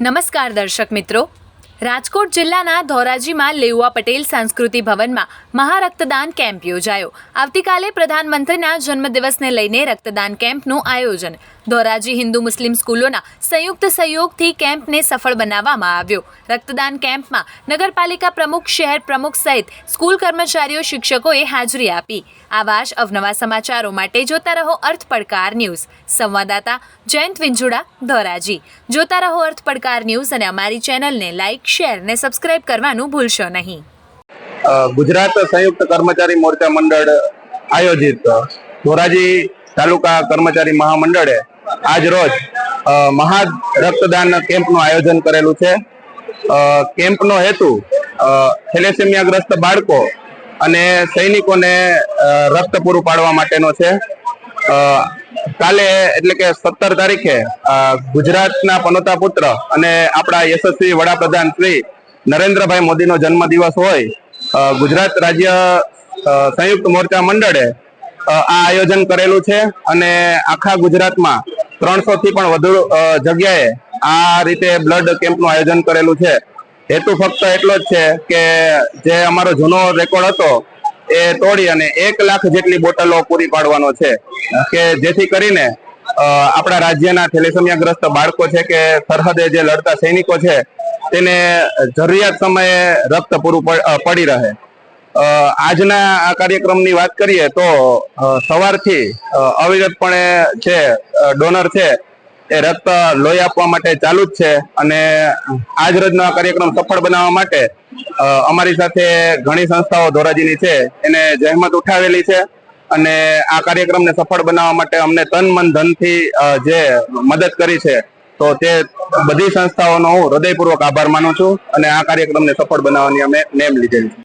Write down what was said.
નમસ્કાર દર્શક મિત્રો. રાજકોટ જિલ્લાના ધોરાજીમાં લેઉઆ પટેલ સંસ્કૃતિ ભવનમાં મહારક્તદાન કેમ્પ યોજાયો. આવતીકાલે પ્રધાનમંત્રીના જન્મદિવસને લઈને રક્તદાન કેમ્પનું આયોજન ધોરાજી હિન્દુ મુસ્લિમ સ્કૂલોના સંયુક્ત સહયોગથી કેમ્પને સફળ બનાવવામાં આવ્યો. રક્તદાન કેમ્પમાં નગરપાલિકા પ્રમુખ, શહેર પ્રમુખ સહિત સ્કૂલ કર્મચારીઓ, શિક્ષકોએ હાજરી આપી. આવા અવનવા સમાચારો માટે જોતા રહો અર્થ પડકાર ન્યૂઝ. સંવાદદાતા જયંત વિંજુડા ધોરાજી. જોતા રહો અર્થ પડકાર ન્યૂઝ અને અમારી ચેનલને લાઇક શેર ને સબસ્ક્રાઇબ કરવાનું ભૂલશો નહીં. ગુજરાત સંયુક્ત કર્મચારી મોરચા મંડળ આયોજિત. ધોરાજી તાલુકા કર્મચારી મહામંડળે આજ રોજ મહા રક્તદાન કેમ્પનું આયોજન કરેલું છે. કેમ્પનો હેતુ થેલેસેમિયાગ્રસ્ત બાળકો અને સૈનિકોને રક્ત પૂરું પાડવા માટેનો છે. કાલે એટલે કે સત્તર તારીખે ગુજરાતના પનોતા પુત્ર અને આપણા યશસ્વી વડાપ્રધાન શ્રી નરેન્દ્રભાઈ મોદીનો જન્મદિવસ હોય ગુજરાત રાજ્ય સંયુક્ત મોરચા મંડળે આ આયોજન કરેલું છે અને આખા ગુજરાતમાં ત્રણસો થી પણ વધુ જગ્યાએ આ રીતે બ્લડ કેમ્પનું આયોજન કરેલું છે. હેતુ ફક્ત એટલો જ છે કે જે અમારો જૂનો રેકોર્ડ હતો, એ તોડી અને એક લાખ જેટલી બોટલો પૂરી પાડવાનો છે. કે જેથી કરીને આપણા રાજ્યના થેલેસમિયાગ્રસ્ત બાળકો છે કે સરહદે જે લડતા સૈનિકો છે, તેને જરૂરિયાત સમયે રક્ત પૂરું પડી રહે. આજના આ કાર્યક્રમની વાત કરીએ તો સવારથી અવિરતપણે છે ડોનર છે, એ રક્ત લોહી આપવા માટે ચાલુ જ છે અને આજ રોજનો આ કાર્યક્રમ સફળ બનાવવા માટે અમારી સાથે ઘણી સંસ્થાઓ ધોરાજીની છે, એને જહેમત ઉઠાવેલી છે અને આ કાર્યક્રમને સફળ બનાવવા માટે અમને તન મન ધનથી જે મદદ કરી છે, તો તે બધી સંસ્થાઓનો હું હૃદયપૂર્વક આભાર માનું છું અને આ કાર્યક્રમને સફળ બનાવવાની અમે નેમ લીધેલી છે.